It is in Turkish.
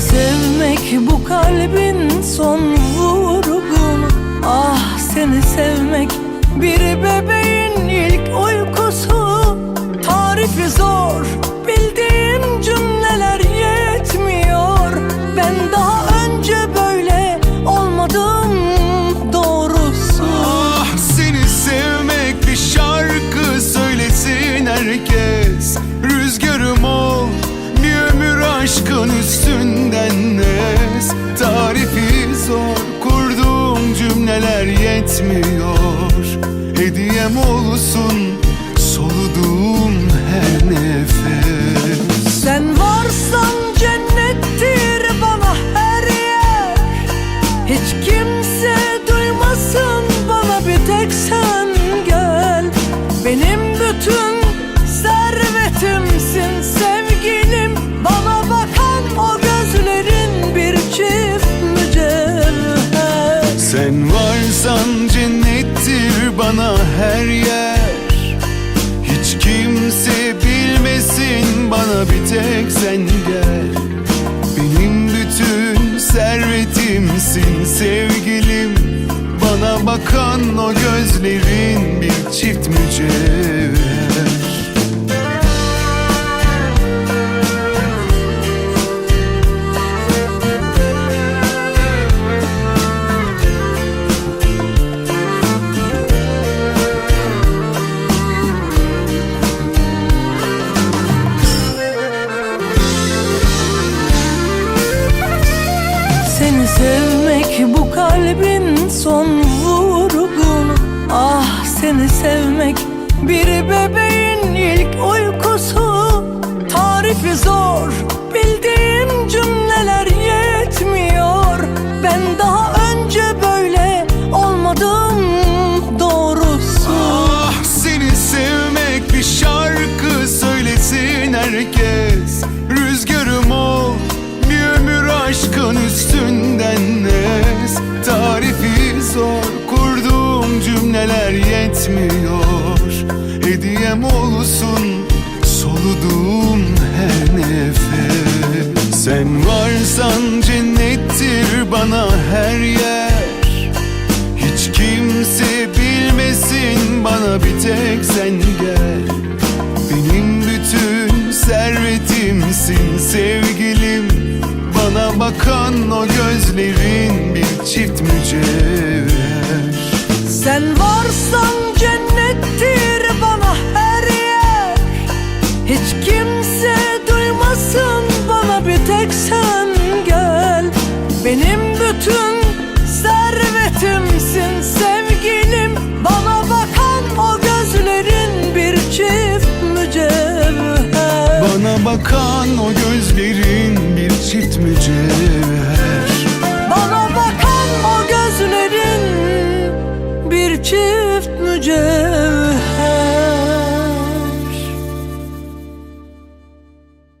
sevmek bu kalbin son vurgunu Ah seni sevmek bir bebeğin ilk uykusu. Tarifi zor bildiğim cümleler yetmiyor. Ben daha önce böyle olmadım doğrusu. Ah seni sevmek bir şarkı söylesin herkes. Rüzgarım ol bir ömür aşkın üstünden yetmiyor. Hediyem olsun Sen varsan cennettir bana her yer. Hiç kimse bilmesin bana bir tek sen gel. Benim bütün servetimsin sevgilim. Bana bakan o gözlerin bir çift mücevher sevmek bu kalbin son vurgunu. Ah seni sevmek bir bebeğin ilk uykusu. Tarifi zor Hediyem olsun soluduğum her nefes. Sen varsan cennettir bana her yer. Hiç kimse bilmesin bana bir tek sen gel. Benim bütün servetimsin sevgilim. Bana bakan o bakan o gözlerin bir çift mücevher Bana bakan o gözlerin bir çift mücevher